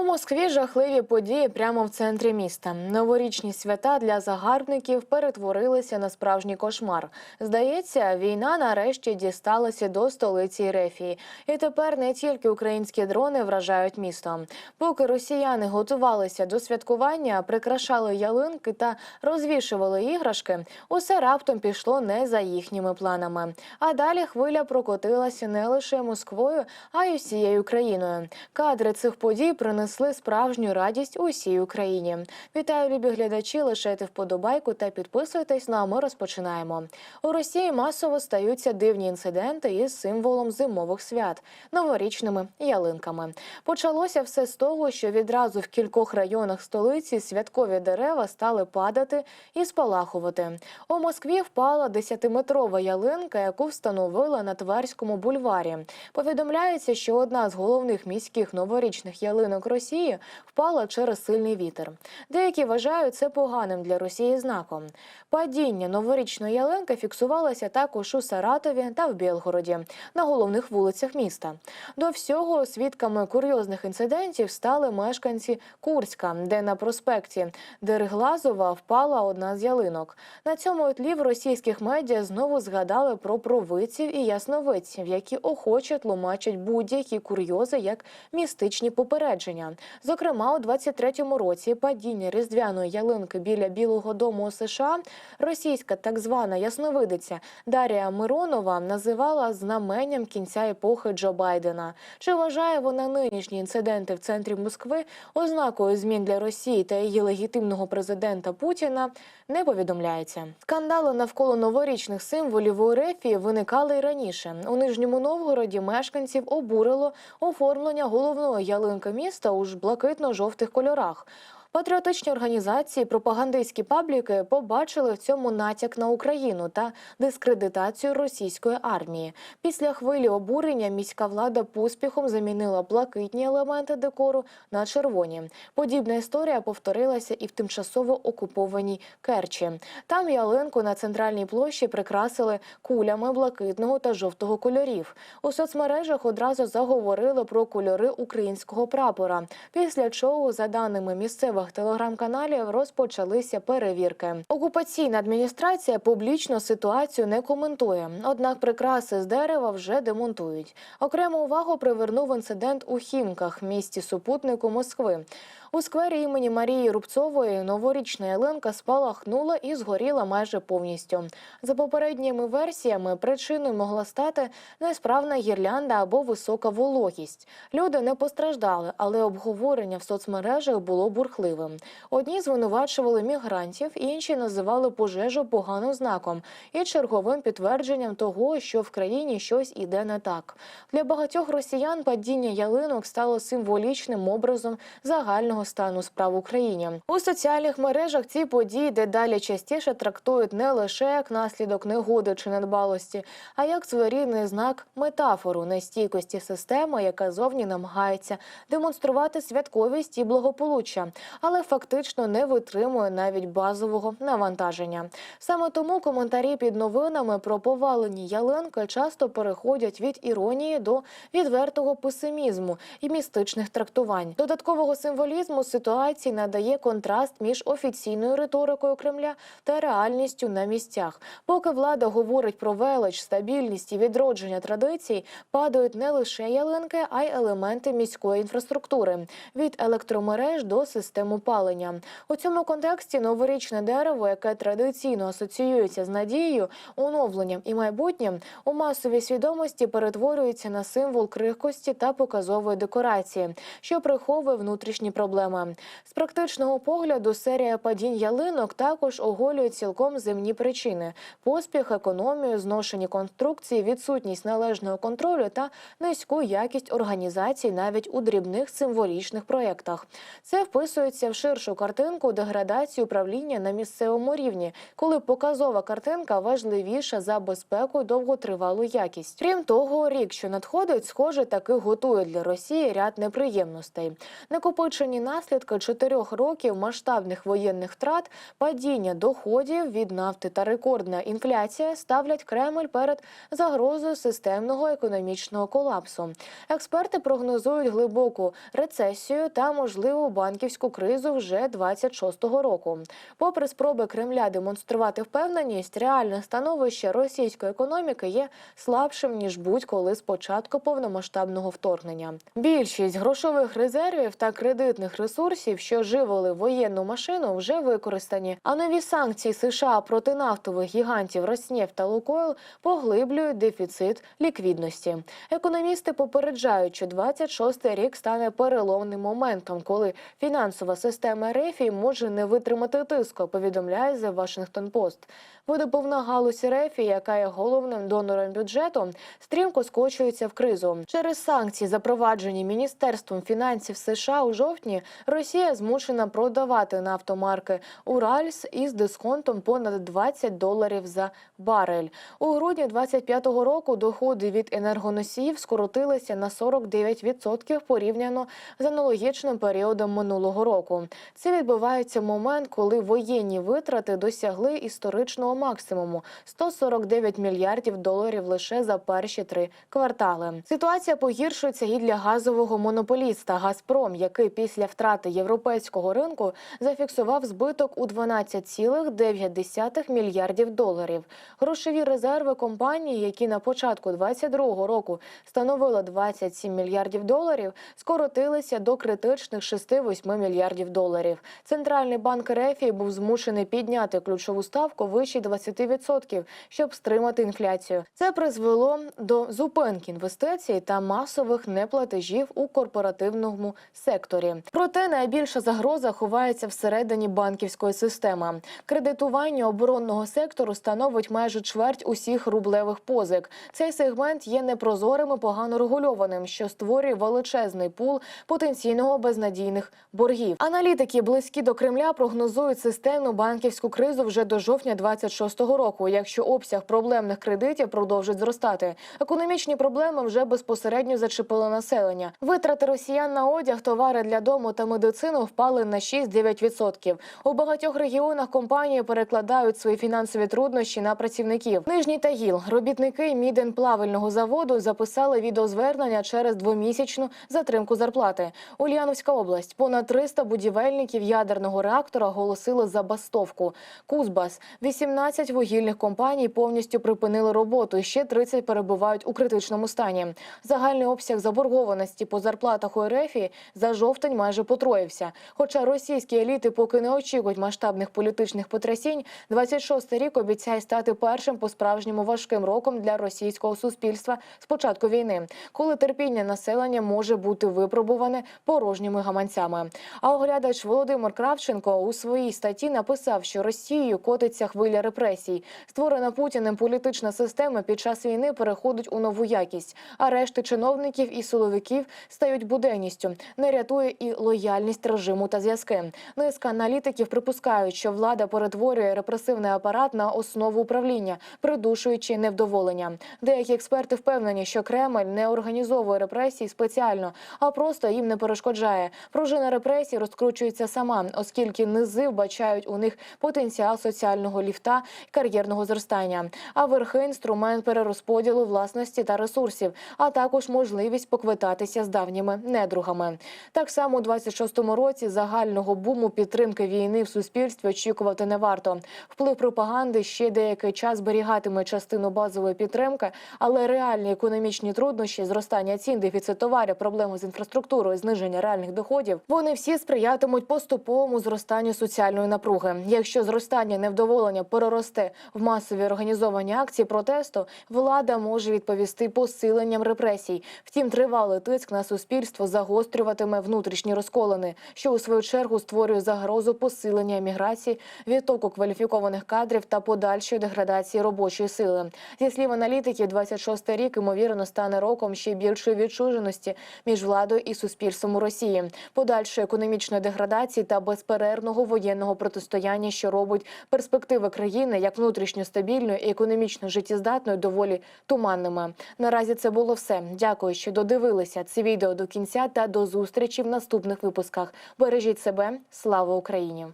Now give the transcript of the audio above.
У Москві жахливі події прямо в центрі міста. Новорічні свята для загарбників перетворилися на справжній кошмар. Здається, війна нарешті дісталася до столиці Рефії. І тепер не тільки українські дрони вражають місто. Поки росіяни готувалися до святкування, прикрашали ялинки та розвішували іграшки, усе раптом пішло не за їхніми планами. А далі хвиля прокотилася не лише Москвою, а й усією країною. Кадри цих подій принесли справжню радість усій Україні. Вітаю, любі глядачі! Лишайте вподобайку та підписуйтесь. Ну а ми розпочинаємо. У Росії масово стаються дивні інциденти із символом зимових свят новорічними ялинками. Почалося все з того, що відразу в кількох районах столиці святкові дерева стали падати і спалахувати. У Москві впала 10-метрова ялинка, яку встановили на Тверському бульварі. Повідомляється, що одна з головних міських новорічних ялинок Росії впала через сильний вітер. Деякі вважають це поганим для Росії знаком. Падіння новорічної ялинки фіксувалося також у Саратові та в Білгороді на головних вулицях міста. До всього свідками курйозних інцидентів стали мешканці Курська, де на проспекті Дерглазова впала одна з ялинок. На цьому тлі в російських медіа знову згадали про провидців і ясновидців, які охоче тлумачать будь-які курйози як містичні попередження. Зокрема, у 23-му році падіння різдвяної ялинки біля Білого Дому у США російська так звана ясновидиця Дарія Миронова називала знаменням кінця епохи Джо Байдена. Чи вважає вона нинішні інциденти в центрі Москви ознакою змін для Росії та її легітимного президента Путіна? Не повідомляється. Скандали навколо новорічних символів у Ерефії виникали й раніше. У Нижньому Новгороді мешканців обурило оформлення головної ялинки міста у ж блакитно-жовтих кольорах. Патріотичні організації, пропагандистські пабліки побачили в цьому натяк на Україну та дискредитацію російської армії. Після хвилі обурення міська влада поспіхом замінила блакитні елементи декору на червоні. Подібна історія повторилася і в тимчасово окупованій Керчі. Там ялинку на центральній площі прикрасили кулями блакитного та жовтого кольорів. У соцмережах одразу заговорили про кольори українського прапора. Після чого, за даними місцевих телеграм-каналів, розпочалися перевірки. Окупаційна адміністрація публічно ситуацію не коментує. Однак прикраси з дерева вже демонтують. Окрему увагу привернув інцидент у Хімках, місті супутнику Москви. У сквері імені Марії Рубцової новорічна ялинка спалахнула і згоріла майже повністю. За попередніми версіями причиною могла стати несправна гірлянда або висока вологість. Люди не постраждали, але обговорення в соцмережах було бурхливим. Одні звинувачували мігрантів, інші називали пожежу поганим знаком і черговим підтвердженням того, що в країні щось іде не так. Для багатьох росіян падіння ялинок стало символічним образом загального стану справ Україні. У соціальних мережах ці події дедалі частіше трактують не лише як наслідок негоди чи недбалості, а як своєрідний знак метафору нестійкості системи, яка зовні намагається демонструвати святковість і благополуччя, але фактично не витримує навіть базового навантаження. Саме тому коментарі під новинами про повалені ялинки часто переходять від іронії до відвертого песимізму і містичних трактувань. Додаткового символізму ситуації надає контраст між офіційною риторикою Кремля та реальністю на місцях. Поки влада говорить про велич, стабільність і відродження традицій, падають не лише ялинки, а й елементи міської інфраструктури від електромереж до систем опалення. У цьому контексті новорічне дерево, яке традиційно асоціюється з надією, оновленням і майбутнім, у масовій свідомості перетворюється на символ крихкості та показової декорації, що приховує внутрішні проблеми. З практичного погляду серія падінь ялинок також оголює цілком земні причини: поспіх, економію, зношені конструкції, відсутність належного контролю та низьку якість організації навіть у дрібних символічних проєктах. Це вписується в ширшу картинку деградації управління на місцевому рівні, коли показова картинка важливіша за безпеку і довготривалу якість. Крім того, рік, що надходить, схоже, таки готує для Росії ряд неприємностей. Накопичені наслідки чотирьох років масштабних воєнних втрат, падіння доходів від нафти та рекордна інфляція ставлять Кремль перед загрозою системного економічного колапсу. Експерти прогнозують глибоку рецесію та можливу банківську кризу вже 26-го року. Попри спроби Кремля демонструвати впевненість, реальне становище російської економіки є слабшим ніж будь-коли з початку повномасштабного вторгнення. Більшість грошових резервів та кредитних ресурсів, що живили воєнну машину, вже використані. А нові санкції США проти нафтових гігантів Роснефть та Лукойл поглиблюють дефіцит ліквідності. Економісти попереджають, що 26-й рік стане переломним моментом, коли фінансова система РФ може не витримати тиску. Повідомляє The Washington Post. Видобувна галузь РФ, яка є головним донором бюджету, стрімко скочується в кризу. Через санкції, запроваджені міністерством фінансів США у жовтні, Росія змушена продавати нафтомарки Уральс із дисконтом понад 20 доларів за барель. У грудні 25-го року доходи від енергоносіїв скоротилися на 49% порівняно з аналогічним періодом минулого року. Це відбувається момент, коли воєнні витрати досягли історичного максимуму 149 мільярдів доларів лише за перші три квартали. Ситуація погіршується і для газового монополіста Газпром, який після втрати європейського ринку зафіксував збиток у 12,9 мільярдів доларів. Грошові резерви компанії, які на початку 2022 року становили 27 мільярдів доларів, скоротилися до критичних 6-8 мільярдів доларів. Центральний банк РФ був змушений підняти ключову ставку вище 20%, щоб стримати інфляцію. Це призвело до зупинки інвестицій та масових неплатежів у корпоративному секторі. Проте найбільша загроза ховається всередині банківської системи. Кредитування оборонного сектору становить майже чверть усіх рублевих позик. Цей сегмент є непрозорим і погано регульованим, що створює величезний пул потенційного безнадійних боргів. Аналітики близькі до Кремля прогнозують системну банківську кризу вже до жовтня 26-го року. Якщо обсяг проблемних кредитів продовжить зростати, економічні проблеми вже безпосередньо зачепили населення. Витрати росіян на одяг, товари для дому та медицину впали на 6-9%. У багатьох регіонах компанії перекладають свої фінансові труднощі на працівників. Нижній Тагіл, робітники міденплавильного заводу записали відеозвернення через двомісячну затримку зарплати. Ульяновська область понад 300 будівельників ядерного реактора оголосили забастовку. Кузбас 18 вугільних компаній повністю припинили роботу. Ще 30 перебувають у критичному стані. Загальний обсяг заборгованості по зарплатах у РФ за жовтень майже потроївся. Хоча російські еліти поки не очікують масштабних політичних потрясінь, 26-й рік обіцяє стати першим по справжньому важким роком для російського суспільства з початку війни, коли терпіння населення може бути випробуване порожніми гаманцями. А оглядач Володимир Кравченко у своїй статті написав, що Росією котиться хвиля репресій. Створена Путіним політична система під час війни переходить у нову якість. Арешти чиновників і силовиків стають буденністю. Не рятує і лояльність режиму та зв'язки. Низка аналітиків припускають, що влада перетворює репресивний апарат на основу управління, придушуючи невдоволення. Деякі експерти впевнені, що Кремль не організовує репресії спеціально, а просто їм не перешкоджає. Пружина репресій розкручується сама, оскільки низи вбачають у них потенціал соціального ліфта і кар'єрного зростання, а верхи інструмент перерозподілу власності та ресурсів, а також можливість поквитатися з давніми недругами. Так само 20 2026 році загального буму підтримки війни в суспільстві очікувати не варто. Вплив пропаганди ще деякий час зберігатиме частину базової підтримки, але реальні економічні труднощі, зростання цін, дефіцит товарів, проблеми з інфраструктурою, зниження реальних доходів вони всі сприятимуть поступовому зростанню соціальної напруги. Якщо зростання невдоволення переросте в масові організовані акції протесту, влада може відповісти посиленням репресій. Втім, тривалий тиск на суспільство загострюватиме внутрішні розколи розколини, що у свою чергу створює загрозу посилення еміграції, відтоку кваліфікованих кадрів та подальшої деградації робочої сили. Зі слів аналітиків, 26-й рік ймовірно стане роком ще більшої відчуженості між владою і суспільством у Росії. Подальшої економічної деградації та безперервного воєнного протистояння, що робить перспективи країни як внутрішньо стабільною і економічно життєздатною доволі туманними. Наразі це було все. Дякую, що додивилися це відео до кінця та до зустрічі в наступних випусках. Бережіть себе, слава Україні!